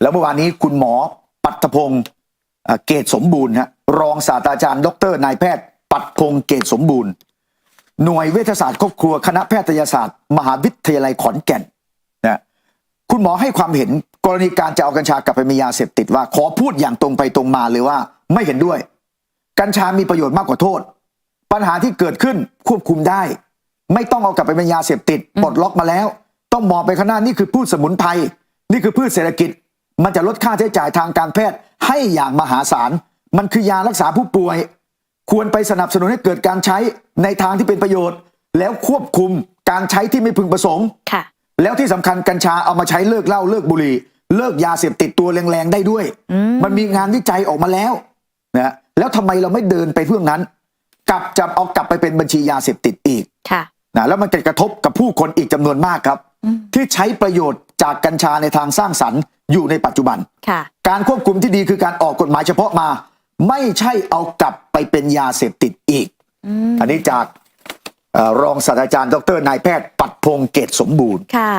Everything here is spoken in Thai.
แล้วเมื่อวานนี้คุณหมอปัตพงศ์เกตสมบูรณ์ฮะรองศาสตราจารย์ ดรนายแพทย์ ปัตพงศ์เกตสมบูรณ์ หน่วยเวชศาสตร์ครอบครัวคณะแพทยศาสตร์ มหาวิทยาลัยขอนแก่นนะคุณหมอให้ความเห็นกรณีการจะเอากัญชากลับไปมียาเสพติดว่า ขอพูดอย่างตรงไปตรงมาเลยว่าไม่เห็นด้วย กัญชามีประโยชน์มากกว่าโทษ ปัญหาที่เกิดขึ้นควบคุมได้ ไม่ต้องเอากลับไปเป็นยาเสพติดปลดล็อกมาแล้ว ต้องมองไปข้างหน้านี่คือพืชสมุนไพรนี่คือพืชเศรษฐกิจ มันจะลดค่าใช้จ่ายทางการแพทย์ให้อย่างมหาศาล มันคือยารักษาผู้ป่วย ควรไปสนับสนุนให้เกิดการใช้ในทางที่เป็นประโยชน์ แล้วควบคุมการใช้ที่ไม่พึงประสงค์ค่ะ แล้วที่สำคัญกัญชาเอามาใช้เลิกเหล้าเลิกบุหรี่ เลิกยาเสพติดตัวแรงๆได้ด้วยอืมมันมีงานวิจัยออกมาแล้วนะแล้วทำไมเราไม่เดินไปเพื่อนั้น กลับจะเอากลับไปเป็นบัญชียาเสพติดอีกค่ะนะแล้วมันจะกระทบกับผู้คนอีกจำนวนมากครับอืมที่ใช้ประโยชน์ จากกัญชาในทางสร้างสรรค์อยู่ในปัจจุบันค่ะการควบคุมที่ดีคือการออกกฎหมายเฉพาะมา ไม่ใช่เอากลับไปเป็นยาเสพติดอีกอืมอันนี้จากเอ่อรองศาสตราจารย์ ดรนายแพทย์ปัดพงศ์เกตสมบูรณ์ค่ะ